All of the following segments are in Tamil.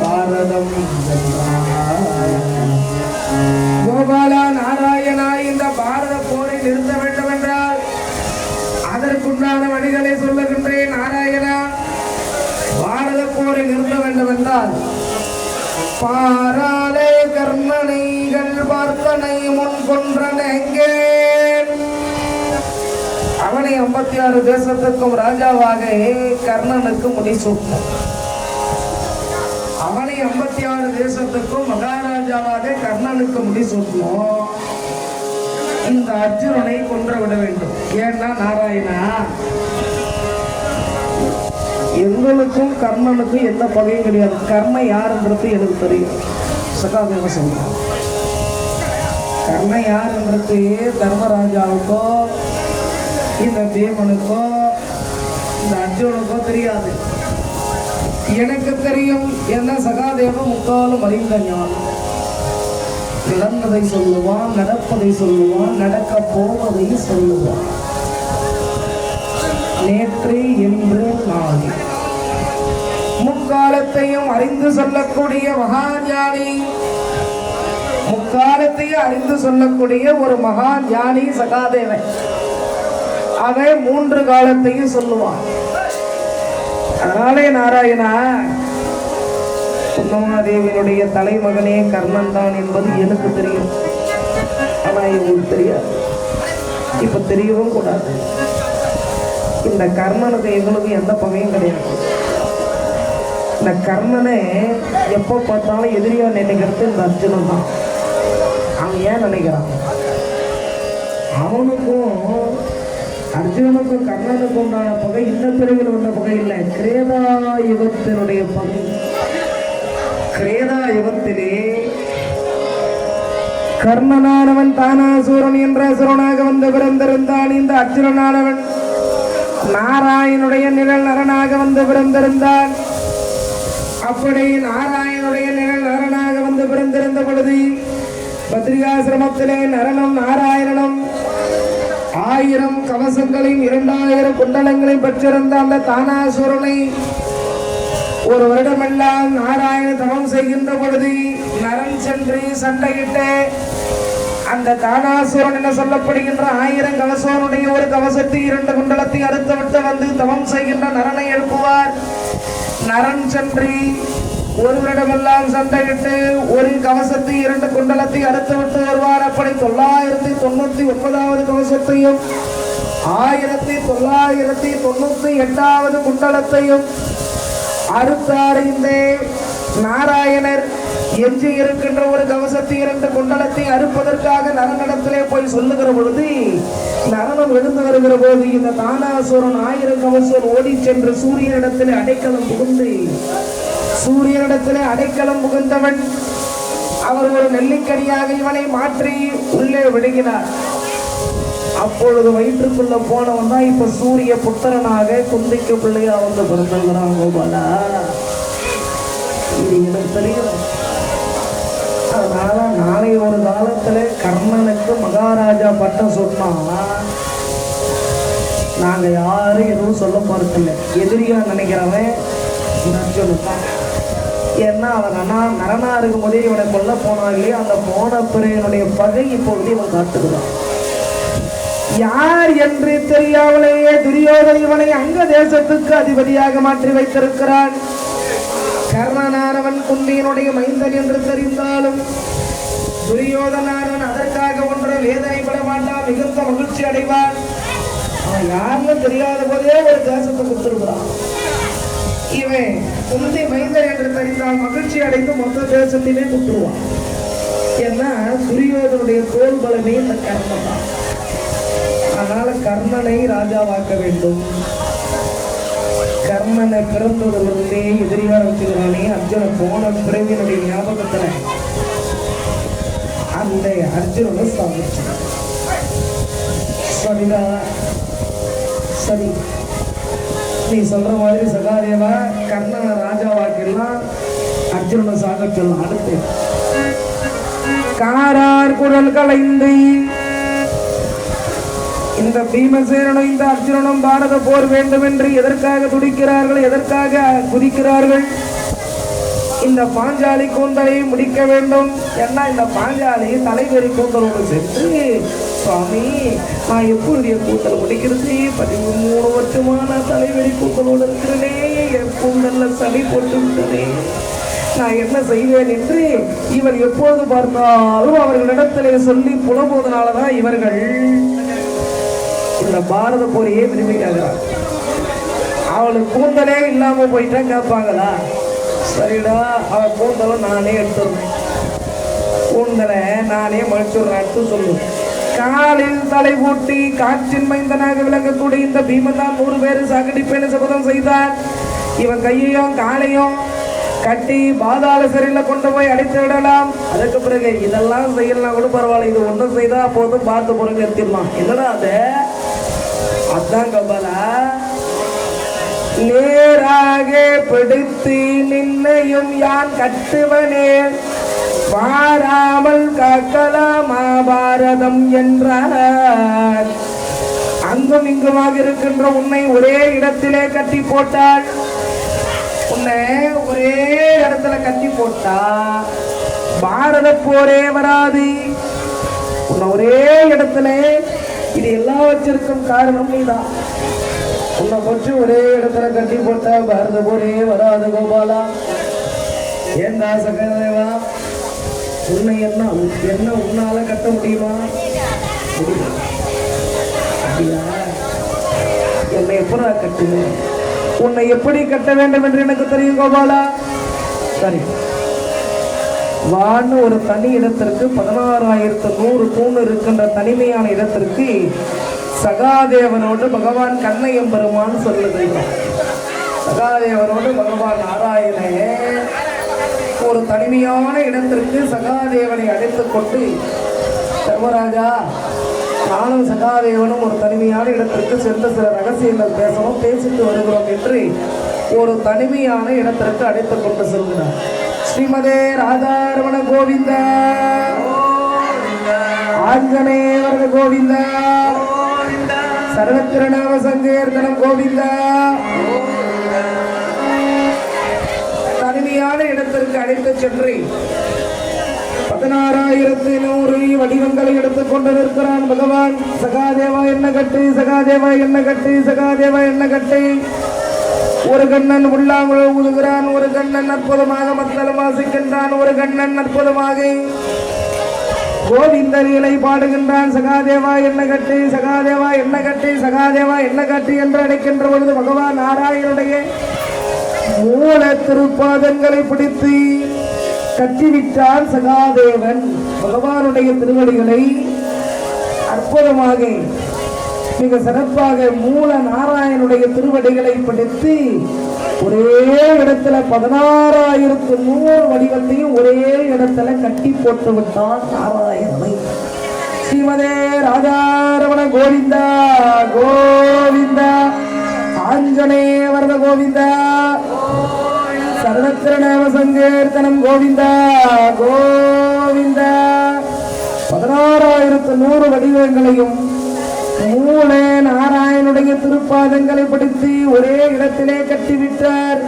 பாரதம் கோபாலா நாராயணா இந்த பாரத போரை நிறுத்த வேண்டும் என்றால் அதற்குண்டான வழிகளை சொல்லுகின்றேன் நாராயணா பாரத போரை நிறுத்த வேண்டும் என்றால் பாராலே கர்மனைகள் பார்த்தனை முன் கொன்றன எங்கே அவனை ஐம்பத்தி ஆறு தேசத்துக்கும் ராஜாவாக கர்ணனுக்கு முடிசூட்டும் ஐம்பத்தி ஆறு தேசத்துக்கும் மகாராஜாவாக கர்ணனுக்கு முடிசூட்டணும் இந்த அர்ஜுனனை கொன்று விட வேண்டும். ஏன்னா நாராயணா எங்களுக்கும் கர்ணனுக்கும் எந்த பகையும் கிடையாது. கர்ணன் யாருன்றது எனக்கு தெரியும். சகாதேவ சொல்றான் கர்ணன் யாருன்றது தர்மராஜாவுக்கோ இந்த பீமனுக்கோ இந்த அர்ஜுனுக்கோ தெரியாது. எனக்கு தெரியும் என்ன சகாதேவன் முக்காலும் அறிந்த ஞானம். நடந்ததை சொல்லுவான் நடப்பதை சொல்லுவான் நடக்க போவதை சொல்லுவான். நேற்று இன்று நாளை. முக்காலத்தையும் அறிந்து சொல்லக்கூடிய மகாஞானி முக்காலத்தையும் அறிந்து சொல்லக்கூடிய ஒரு மகா ஞானி சகாதேவன். அவன் மூன்று காலத்தையும் சொல்லுவான். அதனாலே நாராயணா. புன்னமாதேவியினுடைய தலைமகனே கர்ணன் தான் என்பது எனக்கு தெரியும். ஆனா இவங்களுக்கு தெரியாது. இப்ப தெரியவும் கூடாது. இந்த கர்ணனுக்கு எங்களுக்கு எந்த பகையும் கிடையாது. இந்த கர்ணனை எப்போ பார்த்தாலும் எதிரியா நினைக்கிறது இந்த அர்ஜுனன் தான். அவன் ஏன் நினைக்கிறான்? அவனுக்கும் அர்ஜுனனுக்கும் கர்ணனுக்கும் உண்டான பகை இந்த பிறவில் வந்த பகை இல்லை. கிரேதா யுகத்தினுடைய பகை. கிரேதா யுகத்திலே கர்ணனானவன் தானாசூரன் என்ற அசுரனாக வந்து பிறந்திருந்தான். இந்த அர்ஜுனனானவன் நாராயணுடைய நிழல் நரனாக வந்து பிறந்திருந்தான். அப்படி நாராயணுடைய நிழல் நரனாக வந்து பிறந்திருந்த பொழுது பத்திரிகாசிரமத்திலே நரனும் நாராயணனும் ஆயிரம் கவசங்களையும் இரண்டாயிரம் குண்டலங்களையும் பெற்றிருந்த அந்த தானாசுரனை ஒரு வருடமெல்லாம் நாராயண தவம் செய்கின்ற பொழுது நரன் சென்று சண்டையிட்டு அந்த தானாசுரன் என சொல்லப்படுகின்ற ஆயிரம் கவசனுடைய ஒரு கவசத்தை இரண்டு குண்டலத்தை அறுத்து விட்டு வந்து தவம் செய்கின்ற நரனை எழுப்புவார். நரன் சென்று ஒருவரிடமெல்லாம் சண்டையிட்டு ஒரு கவசத்தை இரண்டு குண்டலத்தை அறுத்து விட்டு வருவார் அப்படி தொள்ளாயிரத்தி தொண்ணூத்தி ஒன்பதாவது கவசத்தையும் ஆயிரத்தி தொள்ளாயிரத்தி தொண்ணூத்தி எட்டாவது குண்டலத்தையும் அறுத்தாறிந்தே நாராயணர் எஞ்சி இருக்கின்ற ஒரு கவசத்தை இரண்டு குண்டலத்தை அறுப்பதற்காக நரனிடத்திலே போய் சொல்லுகிற பொழுது நரனம் எழுந்து வருகிற போது இந்த தானாசுரன் ஆயிரம் கவசம் ஓடி சென்று சூரியனிடத்தில் அடைக்கலம் புகுந்து சூரியனிடத்திலே அடைக்கலம் புகுந்தவன் அவர் ஒரு நெல்லிக்கனியாக இவனை மாற்றி உள்ளே விடுகிறார். அப்பொழுது வயிற்றுக்குள்ள போனவன் தான் இப்ப சூரிய புத்திரனாக குந்திக்கு பிள்ளையா வந்து பிறந்துங்கிறான் கோபாலா. இது எனக்கு தெரியும். அதனால நாளை ஒரு காலத்துல கர்ணனுக்கு மகாராஜா பட்டம் சொன்னா நாங்க யாரும் எதுவும் சொல்ல போறதில்லை. எதிரியா நினைக்கிறவன் நச்சொல்லுதான் ஏன்னா அவன் நனா நரனா இருக்கும் போதே இவனை கொல்ல போனான் இல்லையா? அந்த போன பிறையனுடைய பகை இப்பொழுது இவன் காட்டுகிறான் யார் என்று தெரியாமலேயே துரியோதன் இவனை அங்க தேசத்துக்கு அதிபதியாக மாற்றி வைத்திருக்கிறான். கர்ணனானவன் குந்தியனுடைய மைந்தன் என்று தெரிந்தாலும் துரியோதனானவன் அதற்காக ஒன்று வேதனைப்பட மாட்டான் மிகுந்த மகிழ்ச்சி அடைவான். அவன் யாருன்னு தெரியாத போதே ஒரு தேசத்தை கொடுத்திருக்கிறான். இவன் குந்தி மைந்தர் என்று தெரிந்தால் மகிழ்ச்சி அடைந்து மொத்த தேசத்திலே கொடுத்துருவான் ஏன்னா துரியோதனுடைய தோல் பலமே இந்த கர்ணன் தான். அதனால கர்ணனை ராஜாவாக்க வேண்டும். கர்ணனை பிறந்ததிலிருந்தே எதிரியா வச்சுக்கிறானே அர்ஜுன போன பிறவினுடைய ஞாபகத்துல அந்த அர்ஜுனனை சாதிச்சான். சரிதான் சரி. நீ சொல்ற மாதிரி சகாதேவா கர்ணனை ராஜாவாக்கிடலாம். அர்ஜுனனை சாக சொல்லலாம் அடுத்து. காரார் குரல் கலைந்து. இந்த பீமசேனும் இந்த அர்ஜுனனும் பாரத போர் வேண்டும் என்று எதற்காக துடிக்கிறார்கள் எதற்காக குதிக்கிறார்கள்? இந்த பாஞ்சாலி கூந்தலை முடிக்க வேண்டும். ஏன்னா இந்த பாஞ்சாலி தலைவரி கூந்தலோடு சென்று சுவாமி நான் எப்பொழுது என் கூந்தல் முடிக்கிறது? பதிமூணு வருஷமா நான் தலைவரி கூந்தலோடு இருக்கிறேனே என் கூந்தல்ல சளி போட்டு விட்டதே. நான் என்ன செய்வேன் என்று இவன் எப்போது பார்த்தாலும் அவர்களிடத்திலே சொல்லி புலம்போதனாலதான் இவர்கள் இந்த பாரத போரையே விரும்புகிறார்கள் அவளுக்கு கூந்தலே இல்லாம போயிட்டா கேட்பாங்களா? சரிடா அவ கூந்தலை நானே எடுத்துடுறேன். கூந்தலை நானே மழிச்சுடுறேன் சொல்லுவேன் காலில் தலை பூட்டி காற்றின் மைந்தனாக விளங்கக்கூடிய இந்த பீமதான் நூறு பேர் சாக்கடிப்பேன்னு சபதம் செய்தார். இவன் கையையும் காலையும் கட்டி பாதாள சிறையில் கொண்டு போய் அடைத்து விடலாம். அதுக்கு பிறகு இதெல்லாம் செய்யலாம் கூட பரவாயில்ல. இது ஒன்றும் செய்தா போதும் பார்த்து பிறகு எடுத்துடலாம் என்னடா அது? அதான் கபாலா. நேராக பிடித்து நின்னையும் யான் கட்டுவனே. வாராமல் காக்கலாம் பாரதம் என்றார். அங்கும் இங்குமாக இருக்கின்ற உன்னை ஒரே இடத்திலே கட்டி போட்டாள். உன்னை ஒரே இடத்துல கட்டி போட்டா பாரத போரே வராது. உன்னை ஒரே இடத்துல இது எல்லாவற்றிற்கும் காரணம் நீதான். உன்னை பற்றி ஒரே இடத்துல கட்டி போட்டா பாரத போரே வராது கோபாலா. ஏண்டா சகதேவா உன்னை என்ன என்ன உன்னால கட்ட முடியுமா? முடியும். அப்படியா? என்னை எப்படி கட்டுவேன் உன்னை எப்படி கட்ட வேண்டும் என்று எனக்கு தெரியும் கோபாலா. சரி. வான்னு ஒரு தனி இடத்திற்கு பதினாறாயிரத்து நூறு தூண் இருக்கின்ற தனிமையான இடத்திற்கு சகாதேவனோடு பகவான் கண்ணையம் பெருமான்னு சொல்லுது சகாதேவனோடு பகவான் நாராயணையே. ஒரு தனிமையான இடத்திற்கு சகாதேவனை அழைத்துக் கொண்டு சர்வராஜா நானும் சகாதேவனும் ஒரு தனிமையான இடத்திற்கு சென்று சில ரகசியங்கள் பேசணும் பேசிட்டு வருகிறோம் என்று ஒரு தனிமையான இடத்திற்கு அழைத்துக் கொண்டு செல்கிறார். ஸ்ரீமதே ராதாரமண கோவிந்த ஆஞ்சநேயவர்க கோவிந்த சர்வத்திரநாம சங்கீர்த்தனம் கோவிந்த இடத்திற்கு அழைத்து சென்று பதினாறாயிரத்தி நூறு வடிவங்களை எடுத்துக் கொண்டிருக்கிறான் பகவான். சகாதேவா என்ன கட்டு சகாதேவா என்ன கட்டு சகாதேவா என்ன கட்டு? ஒரு கண்ணன் உள்ளாங்குழல் ஊதுகிறான் ஒரு கண்ணன் அற்புதமாக மத்தளம் வாசிக்கின்றான் ஒரு கண்ணன் அற்புதமாக கோவிந்தரிகளை பாடுகின்றான். சகாதேவா என்ன கட்டு சகாதேவா என்ன கட்டு சகாதேவா என்ன கட்டு என்று அழைக்கின்ற பொழுது பகவான் நாராயணுடைய மூல திருப்பாதங்களை பிடித்து கட்டிவிட்டான் சகாதேவன் பகவானுடைய திருவடிகளை அற்புதமாக மிக சிறப்பாக மூல நாராயணுடைய திருவடிகளை பிடித்து ஒரே இடத்துல பதினாறாயிரத்து நூறு வடிவத்தையும் ஒரே இடத்துல கட்டி போட்டு விட்டான் நாராயணனை. ஸ்ரீமதே ராஜாரமண கோவிந்தா கோவிந்தா. ஆஞ்சநேய வரத கோவிந்தா சர்வத்திரநாம சங்கீர்த்தனம் கோவிந்தா. கோவிந்தா. பதினாறாயிரத்து நூறு வடிவங்களையும் மூல நாராயணுடைய திருப்பாதங்களை படுத்தி ஒரே இடத்திலே கட்டிவிட்டார்.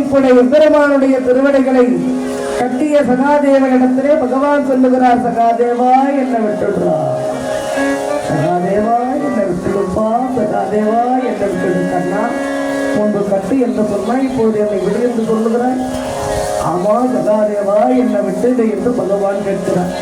இப்படி பெருமானுடைய திருவடைகளை கட்டிய சகாதேவனிடத்திலே பகவான் சொல்லுகிறார் சகாதேவா என்ன விட்டுடுறா. சகாதேவா அதேவா என்று சகாதேவா கண்ணா முன்பு கட்டு என்று சொன்னா இப்போது என்னை விடு என்று சொல்லுகிறாய். ஆமா கதாதேவா என்னை விட்டு என்று பகவான் கேட்கிறார்